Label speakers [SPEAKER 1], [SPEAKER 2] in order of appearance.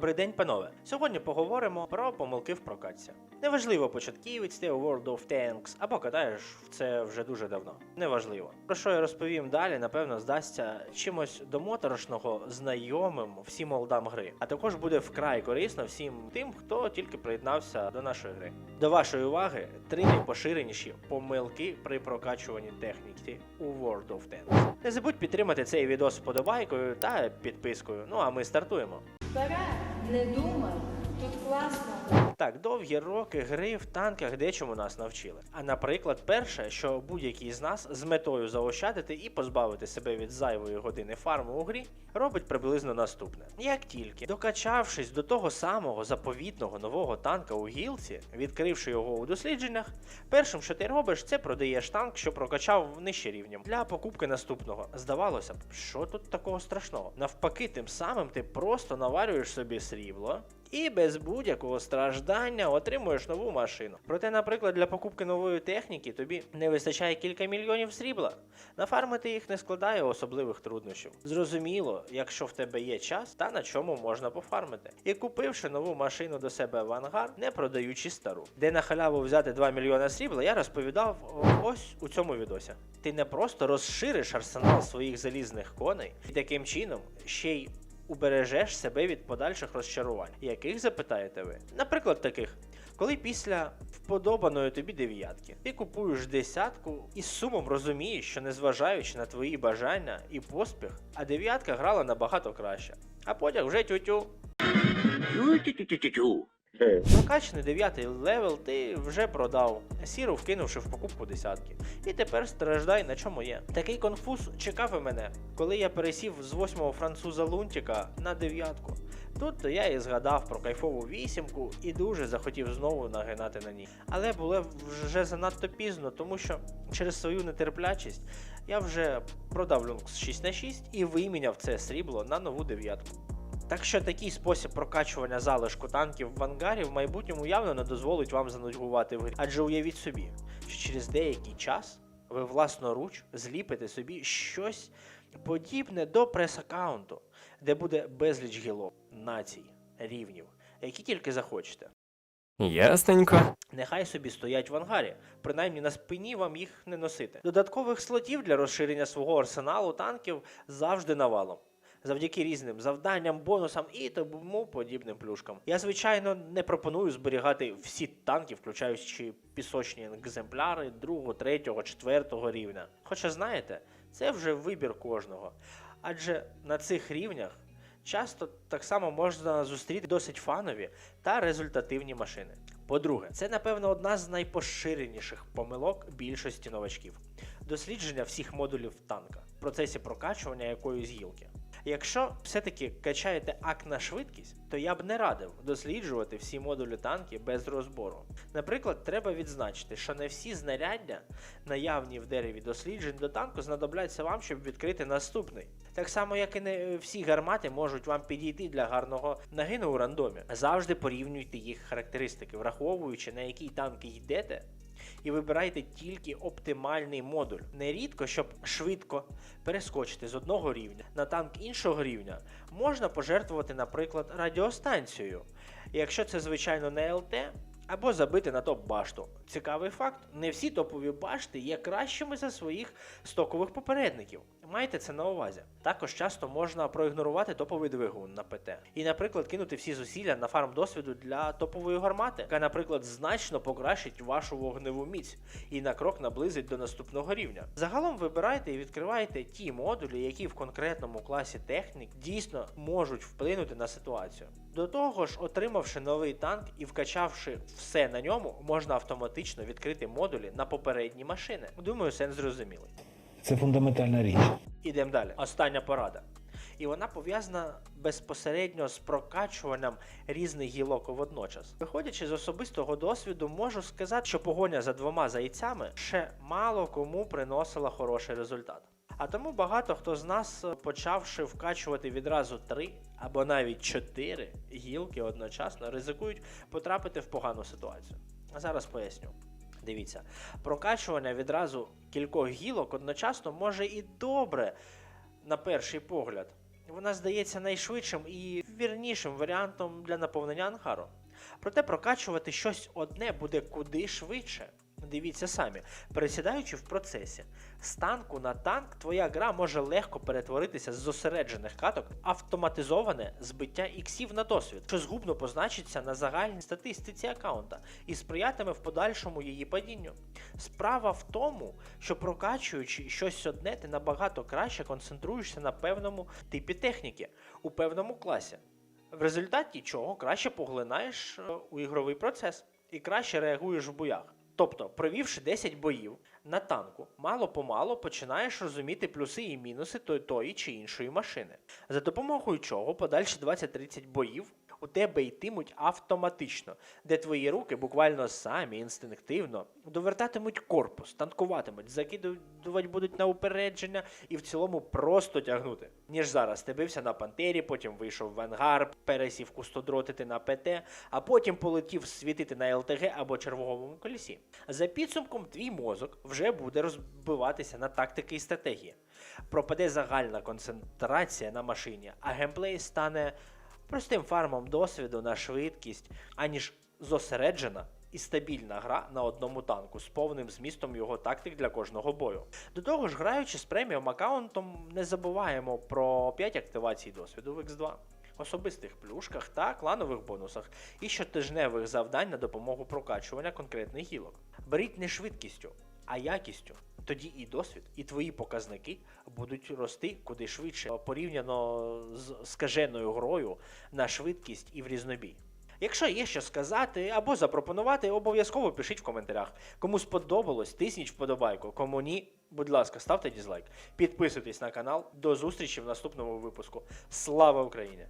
[SPEAKER 1] Добрий день, панове. Сьогодні поговоримо про помилки в прокатці. Неважливо, початківець ти у World of Tanks або катаєш в це вже дуже давно. Неважливо. Про що я розповім далі, напевно, здасться чимось до моторошного знайомим всім олдам гри. А також буде вкрай корисно всім тим, хто тільки приєднався до нашої гри. До вашої уваги три найпоширеніші помилки при прокачуванні техніки у World of Tanks. Не забудь підтримати цей відео вподобайкою та підпискою. Ну а ми стартуємо.
[SPEAKER 2] para Neduma né, тут класно.
[SPEAKER 1] Так, довгі роки гри в танках дечому нас навчили. А наприклад, перше, що будь-який з нас з метою заощадити і позбавити себе від зайвої години фарму у грі, робить приблизно наступне: як тільки докачавшись до того самого заповітного нового танка у гілці, відкривши його у дослідженнях, першим, що ти робиш, це продаєш танк, що прокачав нижче рівнем для покупки наступного. Здавалося б, що тут такого страшного? Навпаки, тим самим ти просто наварюєш собі срібло і без будь-якого страждання отримуєш нову машину. Проте, наприклад, для покупки нової техніки тобі не вистачає кілька мільйонів срібла. Нафармити їх не складає особливих труднощів. Зрозуміло, якщо в тебе є час, та на чому можна пофармити. І купивши нову машину до себе в ангар, не продаючи стару. Де на халяву взяти 2 мільйона срібла, я розповідав ось у цьому відосі. Ти не просто розшириш арсенал своїх залізних коней, і таким чином ще й убережеш себе від подальших розчарувань. Яких запитаєте ви? Наприклад, таких. Коли після вподобаної тобі дев'ятки ти купуєш десятку і з сумом розумієш, що незважаючи на твої бажання і поспіх, а дев'ятка грала набагато краще. А потяг вже тютю. Прокачаний дев'ятий левел ти вже продав, сіру вкинувши в покупку десятки. І тепер страждай на чому є. Такий конфуз чекав і мене, коли я пересів з восьмого француза Лунтіка на дев'ятку. Тут то я і згадав про кайфову вісімку і дуже захотів знову нагинати на ній. Але було вже занадто пізно, тому що через свою нетерплячість я вже продав люнкс 6 на 6 і виміняв це срібло на нову дев'ятку. Так що такий спосіб прокачування залишку танків в ангарі в майбутньому явно не дозволить вам занудьгувати в грі. Адже уявіть собі, що через деякий час ви власноруч зліпите собі щось подібне до прес-аккаунту, де буде безліч гілок, націй, рівнів, які тільки захочете.
[SPEAKER 3] Ясненько.
[SPEAKER 1] Нехай собі стоять в ангарі, принаймні на спині вам їх не носити. Додаткових слотів для розширення свого арсеналу танків завжди навалом. Завдяки різним завданням, бонусам і тому подібним плюшкам. Я, звичайно, не пропоную зберігати всі танки, включаючи пісочні екземпляри другого, третього, четвертого рівня. Хоча знаєте, це вже вибір кожного. Адже на цих рівнях часто так само можна зустріти досить фанові та результативні машини. По-друге, це напевно одна з найпоширеніших помилок більшості новачків дослідження всіх модулів танка в процесі прокачування якоїсь гілки. Якщо все-таки качаєте ак на швидкість, то я б не радив досліджувати всі модулі танки без розбору. Наприклад, треба відзначити, що не всі знаряддя, наявні в дереві досліджень до танку, знадобляться вам, щоб відкрити наступний. Так само, як і не всі гармати можуть вам підійти для гарного нагину у рандомі. Завжди порівнюйте їх характеристики, враховуючи на який танк йдете. І вибирайте тільки оптимальний модуль. Нерідко, щоб швидко перескочити з одного рівня на танк іншого рівня, можна пожертвувати, наприклад, радіостанцією. Якщо це, звичайно, не ЛТ, або забити на топ башту. Цікавий факт: не всі топові башти є кращими за своїх стокових попередників. Майте це на увазі. Також часто можна проігнорувати топовий двигун на ПТ. І, наприклад, кинути всі зусилля на фарм досвіду для топової гармати, яка, наприклад, значно покращить вашу вогневу міць і на крок наблизить до наступного рівня. Загалом вибирайте і відкривайте ті модулі, які в конкретному класі технік дійсно можуть вплинути на ситуацію. До того ж, отримавши новий танк і вкачавши все на ньому, можна автоматично відкрити модулі на попередні машини. Думаю, сенс зрозумілий.
[SPEAKER 4] Це фундаментальна річ.
[SPEAKER 1] Ідемо далі. Остання порада. І вона пов'язана безпосередньо з прокачуванням різних гілок водночас. Виходячи з особистого досвіду, можу сказати, що погоня за двома зайцями ще мало кому приносила хороший результат. А тому багато хто з нас, е, почавши вкачувати відразу три або навіть чотири гілки одночасно, ризикують потрапити в погану ситуацію. А зараз поясню. Дивіться, прокачування відразу кількох гілок одночасно може і добре на перший погляд. Вона здається найшвидшим і вірнішим варіантом для наповнення ангару. Проте прокачувати щось одне буде куди швидше. Дивіться самі, пересідаючи в процесі, з танку на танк твоя гра може легко перетворитися з зосереджених каток автоматизоване збиття іксів на досвід, що згубно позначиться на загальній статистиці аккаунта і сприятиме в подальшому її падінню. Справа в тому, що прокачуючи щось одне, ти набагато краще концентруєшся на певному типі техніки у певному класі. В результаті чого краще поглинаєш е, у ігровий процес і краще реагуєш в боях. Тобто, провівши 10 боїв на танку, мало-помалу починаєш розуміти плюси і мінуси тої, чи іншої машини, за допомогою чого подальші 20-30 боїв у тебе йтимуть автоматично, де твої руки буквально самі інстинктивно довертатимуть корпус, танкуватимуть, закидувати будуть на упередження і в цілому просто тягнути. Ніж зараз ти бився на пантері, потім вийшов в ангар, пересів кустодротити на ПТ, а потім полетів світити на ЛТГ або червовому колісі. За підсумком, твій мозок вже буде розбиватися на тактики і стратегії. Пропаде загальна концентрація на машині, а геймплей стане простим фармом досвіду на швидкість, аніж зосереджена і стабільна гра на одному танку з повним змістом його тактик для кожного бою. До того ж, граючи з преміум аккаунтом, не забуваємо про 5 активацій досвіду в X2. Особистих плюшках та кланових бонусах і щотижневих завдань на допомогу прокачування конкретних гілок. Беріть не швидкістю, а якістю. Тоді і досвід, і твої показники будуть рости куди швидше порівняно з скаженою грою на швидкість і в різнобій. Якщо є що сказати або запропонувати, обов'язково пишіть в коментарях. Кому сподобалось, тисніть вподобайку. Кому ні, будь ласка, ставте дізлайк. Підписуйтесь на канал. До зустрічі в наступному випуску. Слава Україні!